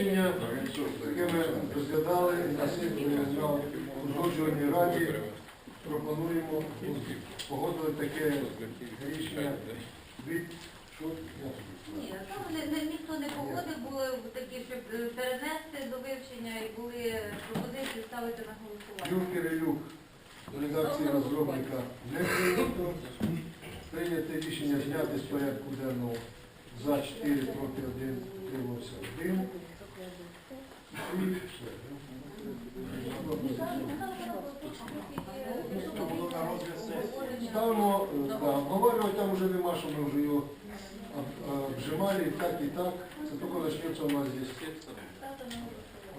рішення, яке ми розглядали на сесії узгоджувальній раді, пропонуємо погодити таке рішення від? Ні, там не, ніхто не погодив, були такі, щоб е, перенести до вивчення і були пропозиції ставити на голосування. Юрій Кирилюк, редакції розробника не прийнято. Прийняте рішення зняти з порядку денного за 4 проти 1, утримався 1. Ставимо, е, обговорювати там вже нема, що ми вже його обжимали і так, і так. Це тільки почнеться у нас здесь.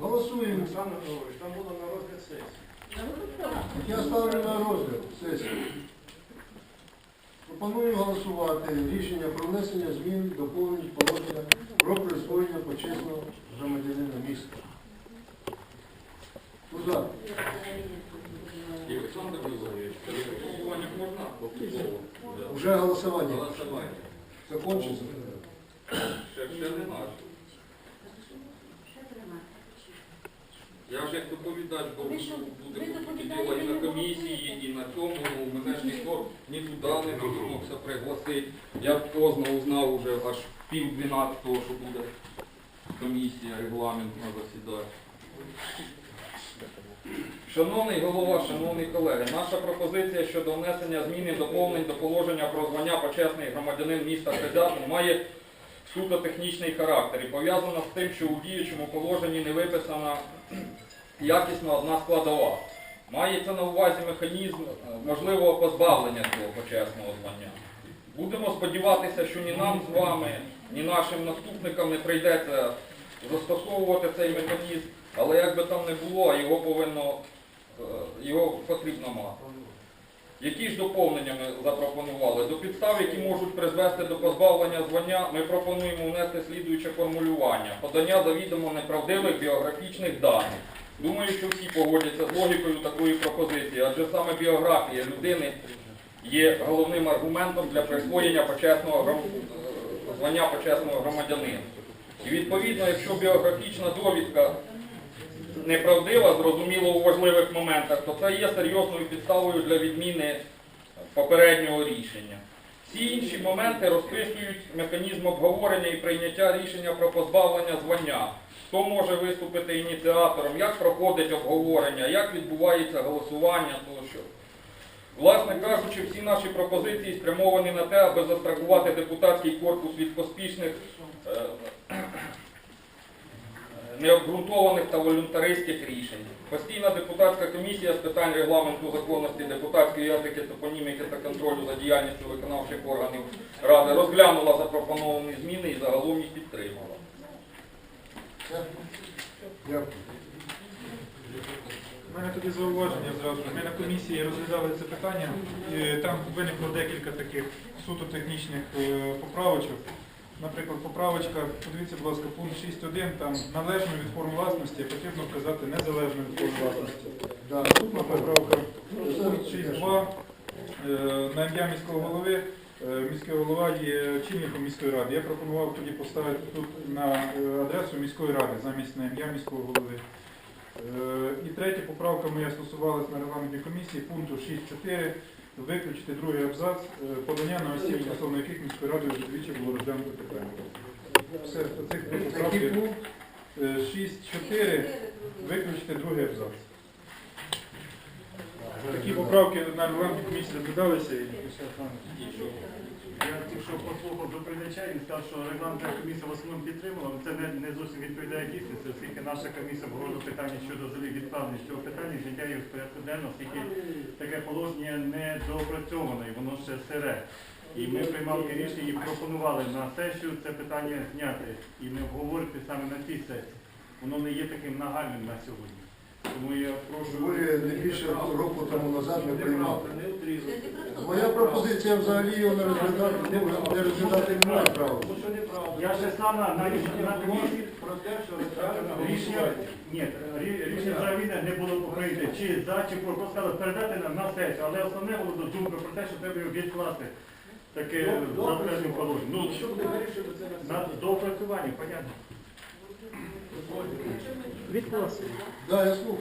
Голосуємо. Там було на розгляд сесії. Я ставлю на розгляд сесію. Пропоную голосувати рішення про внесення змін, доповнень положення про присвоєння почесного громадянина міста. Хто за? Олександр Григорьевич, голосування можна? Вже голосування. Голосування. Закончиться. Ще, ще не. Я ж як доповідач, бо Ви діла і на комісії, і на цьому. Мене ж ніхто ні туди не додумався пригласити. Я поздно узнав уже аж пів дванадцятого, що буде комісія, регламент на засідання. Шановний голова, шановні колеги, наша пропозиція щодо внесення змін і доповнень до положення про звання почесний громадянин міста Козятин має суто технічний характер і пов'язана з тим, що у діючому положенні не виписана якісно одна складова. Мається на увазі механізм можливого позбавлення цього почесного звання. Будемо сподіватися, що ні нам з вами, ні нашим наступникам не прийдеться застосовувати цей механізм, але як би там не було, його повинно, е, його потрібно мати. Які ж доповнення ми запропонували? До підстав, які можуть призвести до позбавлення звання, ми пропонуємо внести слідуюче формулювання. Подання завідомо неправдивих біографічних даних. Думаю, що всі погодяться з логікою такої пропозиції, адже саме біографія людини є головним аргументом для присвоєння почесного е, звання почесного громадянина. І відповідно, якщо біографічна довідка неправдива, зрозуміло у важливих моментах, то це є серйозною підставою для відміни попереднього рішення. Всі інші моменти розписують механізм обговорення і прийняття рішення про позбавлення звання. Хто може виступити ініціатором, як проходить обговорення, як відбувається голосування тощо. Власне кажучи, всі наші пропозиції спрямовані на те, аби застрахувати депутатський корпус від поспішних необґрунтованих та волюнтаристських рішень. Постійна депутатська комісія з питань регламенту законності, депутатської етики, топоніміки та контролю за діяльністю виконавчих органів Ради розглянула запропоновані зміни і загалом їх підтримала. У мене тоді зауваження зразу. Ми на комісії розглядали це питання. і Там виникло декілька таких суто технічних е, поправочок. Наприклад, поправочка, подивіться, будь ласка, пункт 6.1, там належно від форм власності, потрібно вказати незалежно від форм власності. Наступна поправка, пункт 6.2, е, на ім'я міського голови. Е, Міський голова є очільником міської ради. Я пропонував тоді поставити тут на е, адресу міської ради замість на ім'я міського голови. І третя поправка моя стосувалась на регламентній комісії пункту 6.4 виключити другий абзац е, подання на осіб, стосовно яких міською радою вже двічі було розглянуто питання. Все, цих поправки пункт. Е, 6.4 виключити другий абзац. Такі поправки на регламентній комісії розглядалися і Я тільки що послухав доповідача, він сказав, що регламентна комісія в основному підтримала, але це не, не зовсім відповідає дійсності, оскільки наша комісія обговорила питання щодо взагалі відставлення цього питання, зняття його з порядку денного, оскільки таке положення не доопрацьоване воно ще сире. І ми приймали рішення і пропонували на сесію це питання зняти і не обговорити саме на цій сесії. Воно не є таким нагальним на сьогодні. Тому я прошу. Ви не більше року тому назад не приймали. Моя пропозиція взагалі його не розглядати, не- не розглядати не має права. Я ще сам на, на, на комісії про те, що Рішення, ні, рі- рішення не було прийняте, чи за, чи проти, просто сказали передати на, на сесію, але основне було до думки про те, що треба його відкласти. Таке затвердження положення. Ну, Що буде вирішити це на доопрацювання, понятно. Да, я слухаю.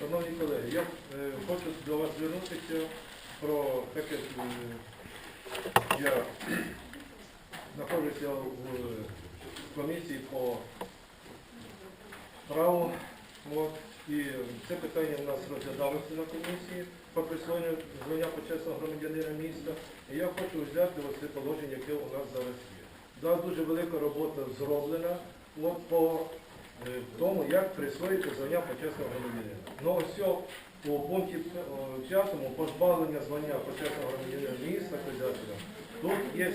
Шановні колеги, я е, хочу до вас звернутися про таке. е, Я знаходжуся в комісії по праву. От, і це питання в нас розглядалося на комісії про присвоєння звання почесного громадянина міста. І я хочу взяти оце положення, яке у нас зараз є. Да, дуже велика робота зроблена от, по е, тому, як присвоїти звання почесного громадянина. Ну ось у пункті е, п'ятому позбавлення звання почесного громадянина міста. Тут є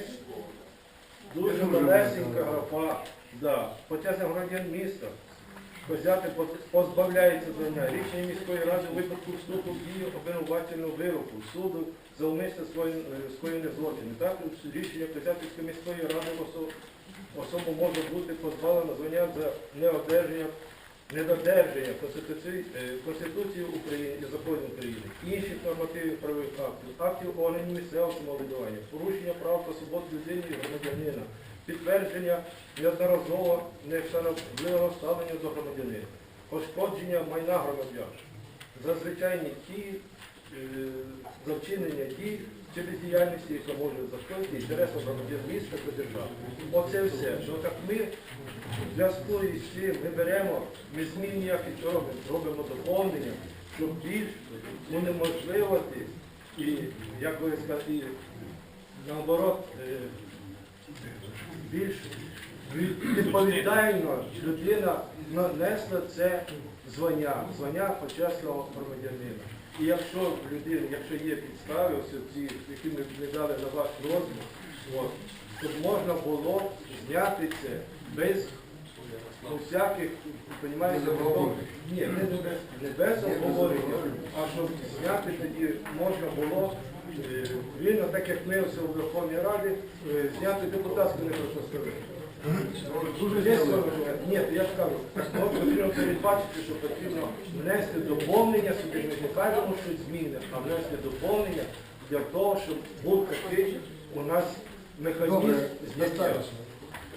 дуже малесенька графа. Да. хоча це громадян міста. Козяти позбавляється звання рішення міської ради у випадку вступу в дію обвинуваченого вироку суду за умисне скоєння злочину. Так, рішення Козятівської міської ради особу може бути позбавлено звання за неодержання, недодержання Конституції, е, Конституції України і законів України, інших нормативів правових актів, актів органів місцевого самоврядування, порушення прав та свобод людини і громадянина, підтвердження неодноразово невстановленого ставлення до громадянина, пошкодження майна громадян, зазвичайні ті, е, за дій чи діяльність, яка може зашкодити інтересам громадян міста та держави. Оце все. Ну так ми в зв'язку із цим ми беремо, ми змін ніяких робимо, робимо доповнення, щоб більш унеможливити і, як ви сказали, наоборот, е, більш відповідально людина нанесла це звання, звання почесного громадянина. І якщо в людини, якщо є підстави, ось ці, які ми віддали на ваш розмір, то можна було зняти це без ну, всяких, розумієте, ні, не, без, не без обговорення, а щоб зняти тоді можна було е, вільно, так як ми у Верховній Раді, е, зняти депутатську недоторканність. Дуже дійсно, ні, то я ж кажу, от потрібно передбачити, що потрібно внести доповнення сюди, ми не кажемо, що зміни, а внести доповнення для того, щоб був такий у нас механізм Добре, зняття. достатньо.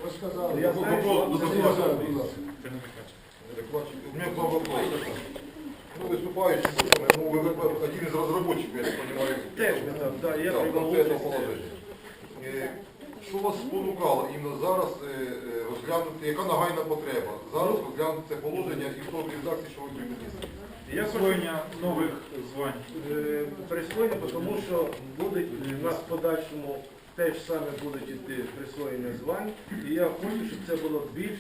Ви сказали. Я знаю, що Ну, це будь не ласка, зробить. будь ласка. У меня два вопроса. Ну, выступающий, ну, вы вы один из разработчиков, я так понимаю, Теж ми там, да, я да, приймав конкретного участь. положення. Що вас спонукало іменно зараз е, е, розглянути, яка нагайна потреба? Зараз розглянути це положення і в тому що ви? Я Присвоєння нових звань. е, присвоєння, тому що будуть у нас в подальшому теж саме будуть іти присвоєння звань. І я хочу, щоб це було більш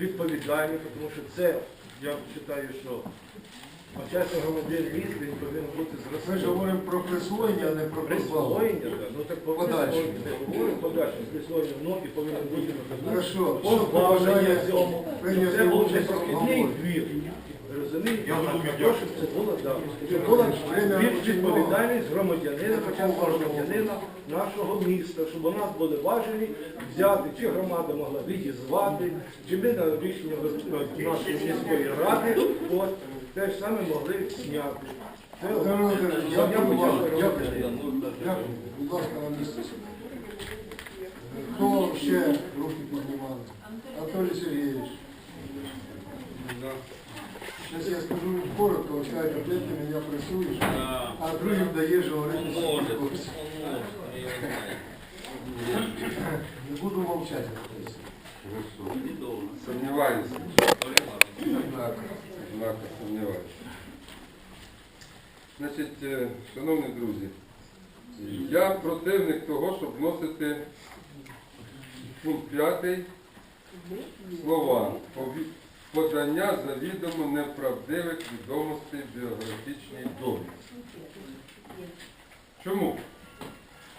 відповідально, тому що це, я вважаю, що почесний громадян міста він повинен бути Ми ж говоримо про присвоєння, а не про позбавлення. Присвоєння, так. Ну так Подальше. подальше присвоєння, ну і повинен бути Хорошо. Що позбавлення цьому. Прийняти це був не участь в прохідний двір. Розумієте? Я це було, так. Щоб була Время більш відповідальність громадянина, початку громадянина нашого міста, щоб у нас були важелі взяти, чи громада могла відізвати, чи ми на рішення нашої міської ради, от, те ж саме могли зняти. Це Дякую Дякую. Дякую. Будь ласка, на місце. Хто ще руки піднімали? Анатолій Сергійович. Сейчас я скажу коротко, де ти мене пресуєш, а другим даєш говорити. Не буду мовчати. Сомневаюсь. Так. Однако сомневаюсь. Значить, е, шановні друзі, я противник того, щоб вносити пункт 5 слова «Пові- подання завідомо неправдивих відомостей біографічній довідці. Чому?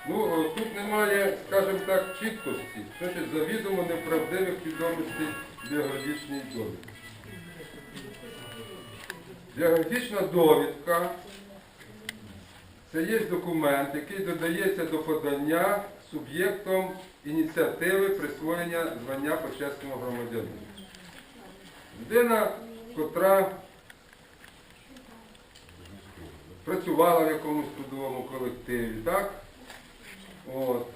Ну, е, тут немає, скажімо так, чіткості, що завідомо неправдивих відомостей біографічній довідці. Біографічна довідка це є документ, який додається до подання суб'єктом ініціативи присвоєння звання почесного громадянина. Людина, котра працювала в якомусь трудовому колективі, так? От.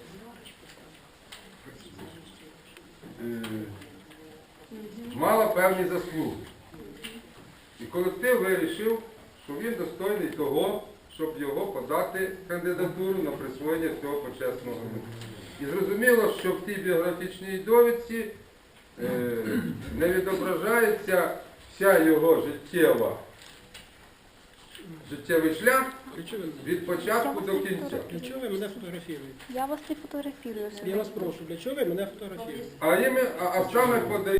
Е, Мала певні заслуги. І колектив вирішив, що він достойний того, щоб його подати кандидатуру на присвоєння цього почесного громадянина. І зрозуміло, що в тій біографічній довідці е, не відображається вся його життєва, життєвий шлях від початку до кінця. Для чого ви мене фотографуєте? Я вас не фотографірую. Я вас прошу, для чого ви мене фотографуєте? А, іме- а, а саме подає